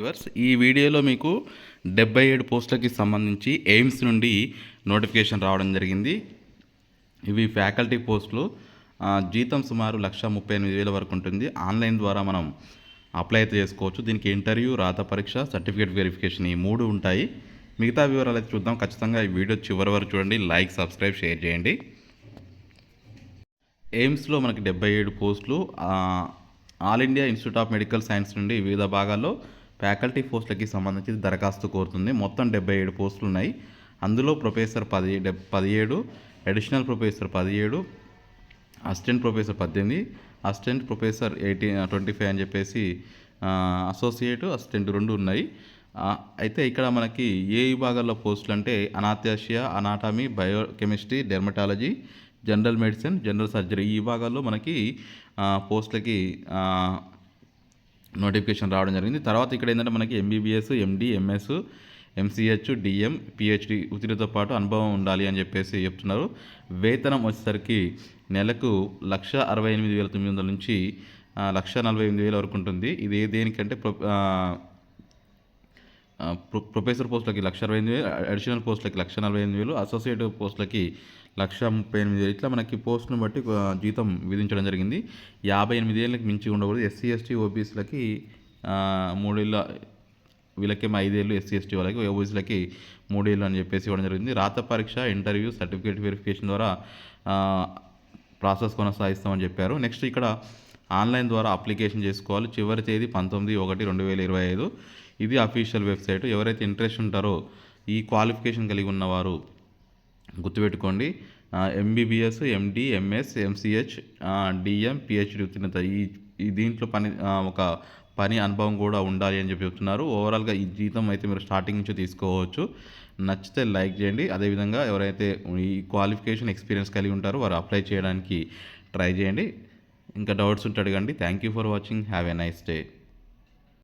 Viewers ఈ వీడియోలో మీకు డెబ్బై ఏడు పోస్టులకి సంబంధించి ఎయిమ్స్ నుండి నోటిఫికేషన్ రావడం జరిగింది. ఇవి ఫ్యాకల్టీ పోస్టులు. జీతం సుమారు లక్ష ముప్పై ఎనిమిది వేల వరకు ఉంటుంది. ఆన్లైన్ ద్వారా మనం అప్లై అయితే చేసుకోవచ్చు. దీనికి ఇంటర్వ్యూ రాత పరీక్ష సర్టిఫికేట్ వెరిఫికేషన్ ఈ మూడు ఉంటాయి. మిగతా వివరాలు అయితే చూద్దాం. ఖచ్చితంగా ఈ వీడియో చివరి వరకు చూడండి. లైక్ సబ్స్క్రైబ్ షేర్ చేయండి. ఎయిమ్స్లో మనకి డెబ్బై ఏడు పోస్టులు. All India Institute of Medical Science నుండి వివిధ భాగాల్లో ఫ్యాకల్టీ పోస్టులకి సంబంధించి దరఖాస్తు కోరుతుంది. మొత్తం డెబ్బై ఏడు పోస్టులు ఉన్నాయి అందులో ప్రొఫెసర్ పది డెబ్ పదిహేడు అడిషనల్ ప్రొఫెసర్ పదిహేడు అసిస్టెంట్ ప్రొఫెసర్ పద్దెనిమిది assistant professor eighty twenty five అని చెప్పేసి అసోసియేట్ అసిస్టెంట్ రెండు ఉన్నాయి. అయితే ఇక్కడ మనకి ఏ విభాగాల్లో పోస్టులు అంటే anaesthesia anatomy biochemistry dermatology general medicine general surgery ఈ విభాగాల్లో మనకి పోస్టులకి నోటిఫికేషన్ రావడం జరిగింది. తర్వాత ఇక్కడ ఏంటంటే మనకి MBBS MD MS MCh DM PhD ఉత్తీర్ణతో పాటు అనుభవం ఉండాలి అని చెప్పేసి చెప్తున్నారు. వేతనం వచ్చేసరికి నెలకు లక్ష అరవై ఎనిమిది వేల తొమ్మిది వందల నుంచి లక్ష నలభై ఎనిమిది వేల వరకు ఉంటుంది. ఇది దేనికంటే ప్రొఫెసర్ పోస్టులకి లక్ష అరవై ఎనిమిది వేలు అడిషనల్ పోస్టులకి లక్ష నలభై ఎనిమిది వేలు అసోసియేట్ పోస్టులకి లక్ష ముప్పై ఎనిమిది వేలు. ఇట్లా మనకి పోస్టును బట్టి జీతం విధించడం జరిగింది. యాభై ఎనిమిది ఏళ్ళకి మించి ఉండకూడదు. ఎస్సీ ఎస్టీ ఓబీసీలకి మూడేళ్ళ వీళ్ళకేమో ఐదేళ్ళు ఎస్సీ ఎస్టీ వాళ్ళకి ఓబీసీలకి మూడేళ్ళు అని చెప్పేసి ఇవ్వడం జరిగింది. రాత పరీక్ష ఇంటర్వ్యూ సర్టిఫికేట్ వెరిఫికేషన్ ద్వారా ప్రాసెస్ కొనసాగిస్తామని చెప్పారు. నెక్స్ట్ ఇక్కడ ఆన్లైన్ ద్వారా అప్లికేషన్ చేసుకోవాలి. చివరి తేదీ పంతొమ్మిది ఒకటి రెండు వేల ఇరవై ఐదు. ఇది అఫీషియల్ వెబ్సైట్. ఎవరైతే ఇంట్రెస్ట్ ఉంటారో ఈ క్వాలిఫికేషన్ కలిగి ఉన్నవారు గుర్తుపెట్టుకోండి. MBBS MD MS MCh DM PhD ఉత్తీర్ణత. ఈ ఈ దీంట్లో పని ఒక పని అనుభవం కూడా ఉండాలి అని చెప్పి చెప్తున్నారు. ఓవరాల్గా ఈ జీతం అయితే మీరు స్టార్టింగ్ నుంచి తీసుకోవచ్చు. నచ్చితే లైక్ చేయండి. అదేవిధంగా ఎవరైతే ఈ క్వాలిఫికేషన్ ఎక్స్పీరియన్స్ కలిగి ఉంటారో వారు అప్లై చేయడానికి ట్రై చేయండి. ఇంకా డౌట్స్ ఉంటే అడగండి. Thank you for watching have a nice day